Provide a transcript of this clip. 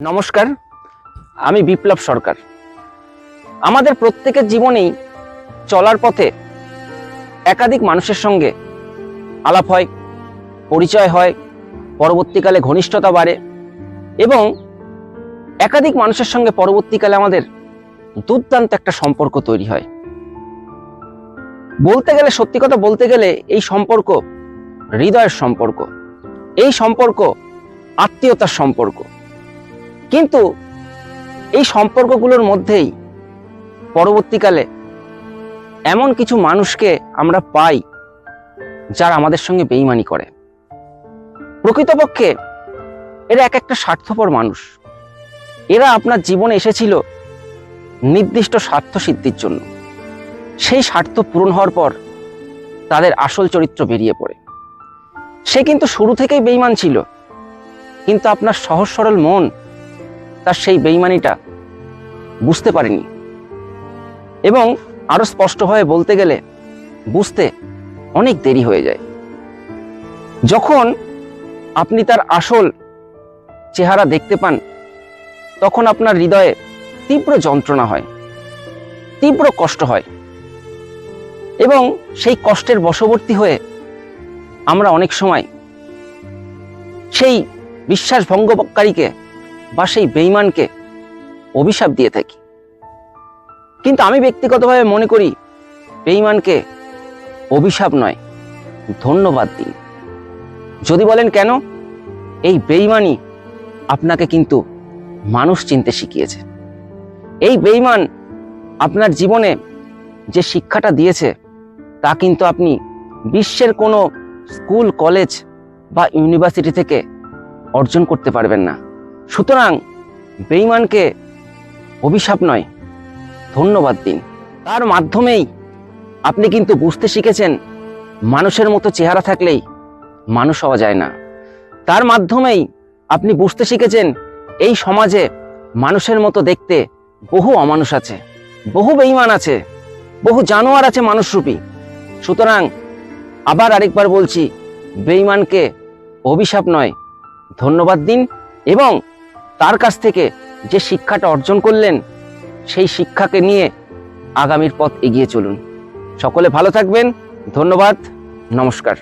নমস্কার, আমি বিপ্লব সরকার। আমাদের প্রত্যেকের জীবনেই চলার পথে একাধিক মানুষের সঙ্গে আলাপ হয়, পরিচয় হয়, পরবর্তীকালে ঘনিষ্ঠতা বাড়ে এবং একাধিক মানুষের সঙ্গে পরবর্তীকালে আমাদের দুর্দান্ত একটা সম্পর্ক তৈরি হয়। বলতে গেলে, সত্যি কথা বলতে গেলে, এই সম্পর্ক হৃদয়ের সম্পর্ক। এই সম্পর্ক আত্মীয়তার সম্পর্ক। কিন্তু এই সম্পর্কগুলোর মধ্যেই পরবর্তীকালে এমন কিছু মানুষকে আমরা পাই যারা আমাদের সঙ্গে বেইমানি করে। প্রকৃতপক্ষে এরা এক একটা স্বার্থপর মানুষ। এরা আপনার জীবনে এসেছিল নির্দিষ্ট স্বার্থ সিদ্ধির জন্য। সেই স্বার্থ পূরণ হওয়ার পর তাদের আসল চরিত্র বেরিয়ে পড়ে। সে কিন্তু শুরু থেকেই বেইমান ছিল, কিন্তু আপনার সহজ সরল মন তার সেই বেইমানিটা বুঝতে পারেনি। এবং আরও স্পষ্টভাবে বলতে গেলে বুঝতে অনেক দেরি হয়ে যায়। যখন আপনি তার আসল চেহারা দেখতে পান, তখন আপনার হৃদয়ে তীব্র যন্ত্রণা হয়, তীব্র কষ্ট হয় এবং সেই কষ্টের বশবর্তী হয়ে আমরা অনেক সময় সেই বিশ্বাসভঙ্গকারীকে বা সেই বেইমানকে অভিশাপ দিয়ে থাকি। কিন্তু আমি ব্যক্তিগতভাবে মনে করি বেইমানকে অভিশাপ নয়, ধন্যবাদ দিন। যদি বলেন কেন? এই বেইমানি আপনাকে কিন্তু মানুষ চিনতে শিখিয়েছে। এই বেইমান আপনার জীবনে যে শিক্ষাটা দিয়েছে, তা কিন্তু আপনি বিশ্বের কোনো স্কুল, কলেজ বা ইউনিভার্সিটি থেকে অর্জন করতে পারবেন না। সুতরাং বেইমানকে অভিশাপ নয়, ধন্যবাদ দিন। তার মাধ্যমেই আপনি কিন্তু বুঝতে শিখেছেন, মানুষের মতো চেহারা থাকলেই মানুষ হওয়া যায় না। তার মাধ্যমেই আপনি বুঝতে শিখেছেন, এই সমাজে মানুষের মতো দেখতে বহু অমানুষ আছে, বহু বেইমান আছে, বহু জানোয়ার আছে মানুষরূপী। সুতরাং আবার আরেকবার বলছি বেইমানকে অভিশাপ নয়, ধন্যবাদ দিন এবং তার কাছ থেকে যে শিক্ষাটা অর্জন করলেন, সেই শিক্ষাকে নিয়ে আগামীর পথ এগিয়ে চলুন। সকলে ভালো থাকবেন। ধন্যবাদ। নমস্কার।